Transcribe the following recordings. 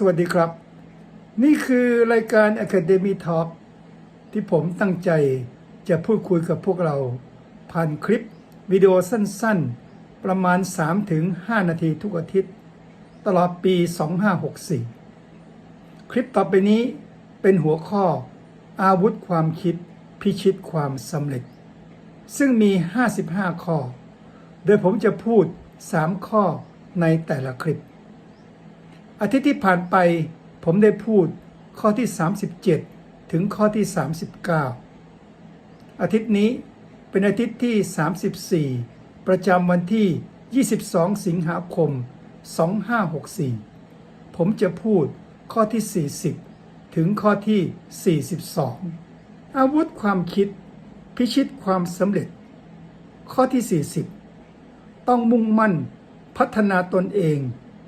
สวัสดีครับ นี่คือรายการ Academy Talk ที่ผมตั้งใจจะพูดคุยกับพวกเรา ผ่านคลิปวิดีโอสั้นๆ ประมาณ 3-5 นาทีทุกอาทิตย์ ตลอดปี 2564 คลิปต่อไปนี้เป็นหัวข้ออาวุธความคิดพิชิตความสำเร็จ ซึ่งมี 55 ข้อ โดยผมจะพูด 3 ข้อในแต่ละคลิป อาทิตย์ที่ผ่านไปผมได้พูดข้อที่ 37 ถึงข้อที่ 39 อาทิตย์นี้เป็นอาทิตย์ที่ 34 ประจำวันที่ 22 สิงหาคม 2564 ผมจะพูดข้อที่ 40 ถึงข้อที่ 42 อาวุธความคิดพิชิตความสำเร็จ ข้อที่ 40 ต้องมุ่งมั่นพัฒนาตนเอง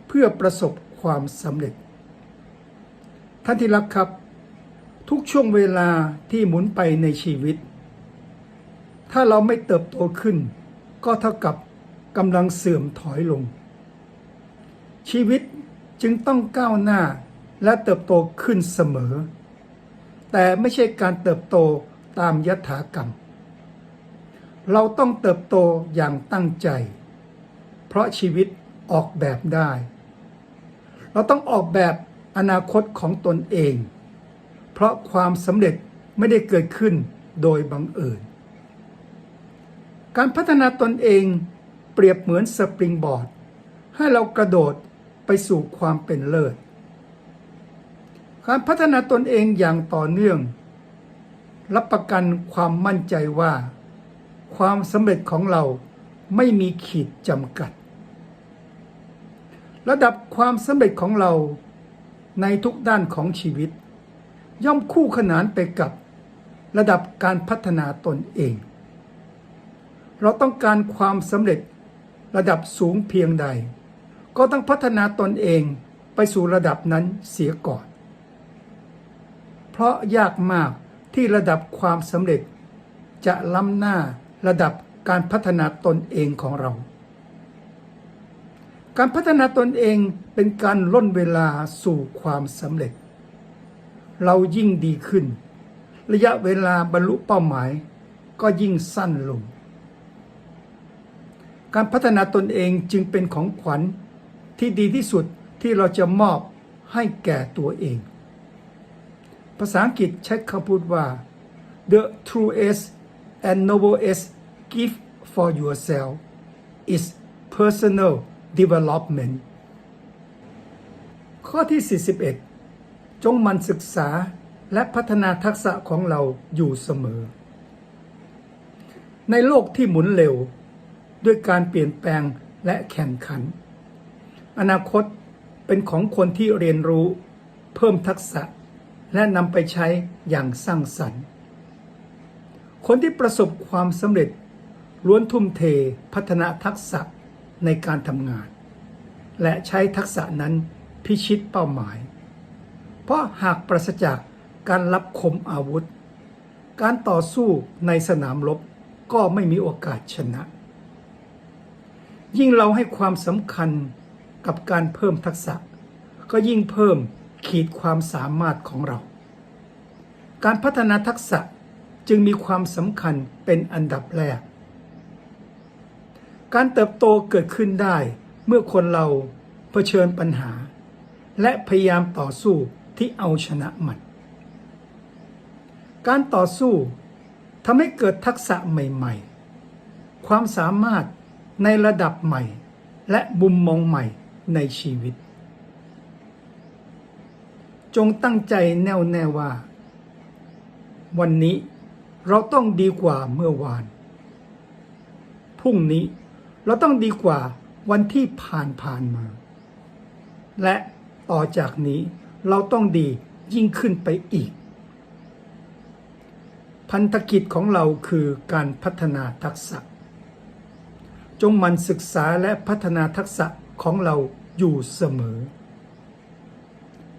เพื่อประสบ ความสำเร็จ ท่านที่รักครับ ทุกช่วงเวลาที่หมุนไปในชีวิต ถ้าเราไม่เติบโตขึ้น ก็เท่ากับกำลังเสื่อมถอยลง ชีวิตจึงต้องก้าวหน้าและเติบโตขึ้นเสมอ แต่ไม่ใช่การเติบโตตามยถากรรม เราต้องเติบโตอย่างตั้งใจ เพราะชีวิตออกแบบได้ เราต้องออกแบบอนาคตของตนเอง เพราะความสำเร็จไม่ได้เกิดขึ้นโดยบังเอิญ การพัฒนาตนเองเปรียบเหมือนสปริงบอร์ด ให้เรากระโดดไปสู่ความเป็นเลิศ การพัฒนาตนเองอย่างต่อเนื่อง รับประกันความมั่นใจว่า ความสำเร็จของเราไม่มีขีดจำกัด ระดับความสำเร็จของเราในทุกด้านของชีวิต ย่อมคู่ขนานไปกับระดับการพัฒนาตนเอง เราต้องการความสำเร็จระดับสูงเพียงใด ก็ต้องพัฒนาตนเองไปสู่ระดับนั้นเสียก่อน เพราะยากมากที่ระดับความสำเร็จจะล้ำหน้าระดับการพัฒนาตนเองของเรา การพัฒนาตนเองเป็นการล่นเวลาสู่ความสำเร็จ เรายิ่งดีขึ้น ระยะเวลาบรรลุเป้าหมาย ก็ยิ่งสั้นลง การพัฒนาตนเองจึงเป็นของขวัญที่ดีที่สุดที่เราจะมอบให้แก่ตัวเอง ภาษาอังกฤษใช้คำพูดว่า the truest and noblest gift for yourself is personal development ข้อที่ 41 จงมันศึกษาและพัฒนาทักษะของเราอยู่เสมอ ในโลกที่หมุนเร็ว ด้วยการเปลี่ยนแปลงและแข่งขัน อนาคตเป็นของคนที่เรียนรู้ เพิ่มทักษะและนำไปใช้อย่างสร้างสรรค์ คนที่ประสบความสำเร็จล้วนทุ่มเทพัฒนาทักษะ ในการทำงาน และใช้ทักษะนั้นพิชิตเป้าหมาย เพราะหากปราศจากการรับคมอาวุธ การต่อสู้ในสนามรบก็ไม่มีโอกาสชนะ ยิ่งเราให้ความสำคัญกับการเพิ่มทักษะ ก็ยิ่งเพิ่มขีดความสามารถของเรา การพัฒนาทักษะจึงมีความสำคัญเป็นอันดับแรก การเติบโตเกิดขึ้นได้ เมื่อคนเราเผชิญปัญหา และพยายามต่อสู้ที่เอาชนะมัน การต่อสู้ทำให้เกิดทักษะใหม่ๆ ความสามารถในระดับใหม่ และมุมมองใหม่ในชีวิต จงตั้งใจแน่วแน่ว่า วันนี้เราต้องดีกว่าเมื่อวาน พรุ่งนี้ เราต้องดีกว่าวันที่ผ่านผ่านมา และต่อจากนี้เราต้องดียิ่งขึ้นไปอีก พันธกิจของเราคือการพัฒนาทักษะ จงมันศึกษาและพัฒนาทักษะของเราอยู่เสมอ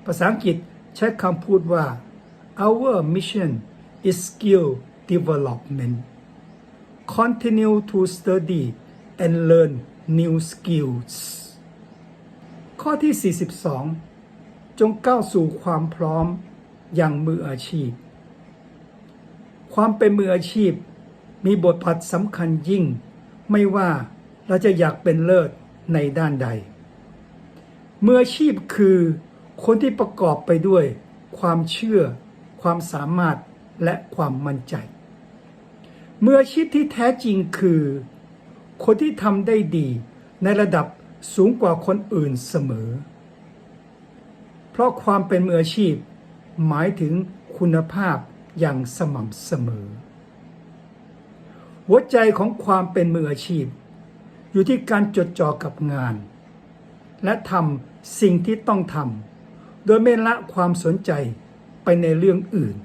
ภาษาอังกฤษใช้คำพูดว่า our mission is skill development continue to study and learn new skills ข้อที่ 42 จงก้าวสู่ความพร้อมอย่างมืออาชีพ ความเป็นมืออาชีพ มีบทบาทสำคัญยิ่ง ไม่ว่าเราจะอยากเป็นเลิศในด้านใด มืออาชีพคือคนที่ประกอบไปด้วยความเชื่อ ความสามารถและความมั่นใจ มืออาชีพที่แท้จริงคือ คนที่ทำได้ดีในระดับสูงกว่าคนอื่นเสมอ เพราะความเป็นมืออาชีพ หมายถึงคุณภาพอย่างสม่ำเสมอ หัวใจของความเป็นมืออาชีพ อยู่ที่การจดจ่อกับงาน และทำสิ่งที่ต้องทำโดยไม่ละความสนใจไปในเรื่องอื่น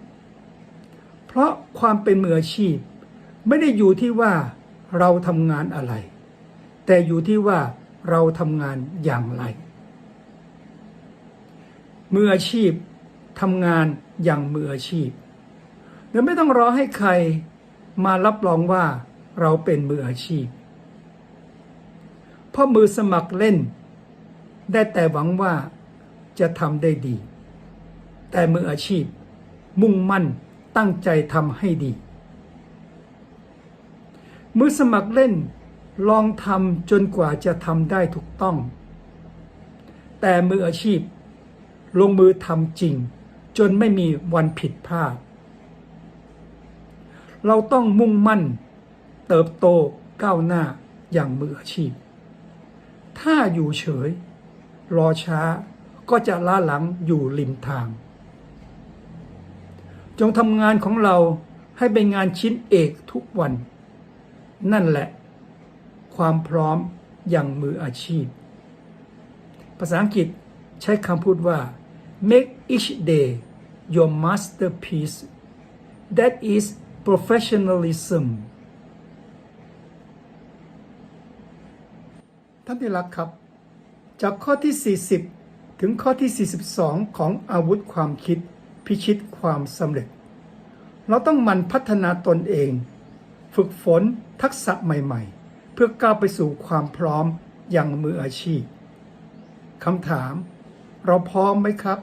เพราะความเป็นมืออาชีพ ไม่ได้อยู่ที่ว่า เราทำงานอะไร แต่อยู่ที่ว่าเราทำงานอย่างไร มืออาชีพทำงานอย่างมืออาชีพโดยไม่ต้องรอให้ใครมารับรองว่าเราเป็นมืออาชีพ เพราะมือสมัครเล่น ได้แต่หวังว่าจะทำได้ดี แต่มืออาชีพมุ่งมั่นตั้งใจทำให้ดี มือสมัครเล่นลองทำจนกว่าจะทำได้ถูกต้อง แต่มืออาชีพ ลงมือทำจริง จนไม่มีวันผิดพลาด เราต้องมุ่งมั่น เติบโตก้าวหน้าอย่างมืออาชีพ ถ้าอยู่เฉย รอช้าก็จะล้าหลังอยู่ริมทาง จงทำงานของเราให้เป็นงานชิ้นเอกทุกวัน นั่นแหละ ความพร้อมอย่างมืออาชีพ ภาษาอังกฤษใช้คำพูดว่า make each day your masterpiece that is professionalism ท่านที่รักครับ จากข้อที่ 40 ถึงข้อที่ 42 ของอาวุธความคิดพิชิตความสำเร็จ เราต้องมันพัฒนาตนเอง ฝึกฝนทักษะใหม่ๆ เพื่อก้าวไปสู่ความพร้อมอย่างมืออาชีพคำถาม เราพร้อมไหมครับ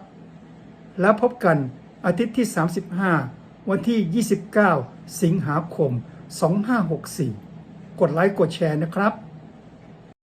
แล้วพบกันอาทิตย์ที่ 35 วันที่ 29 สิงหาคม 2564 กดไลค์กดแชร์นะครับ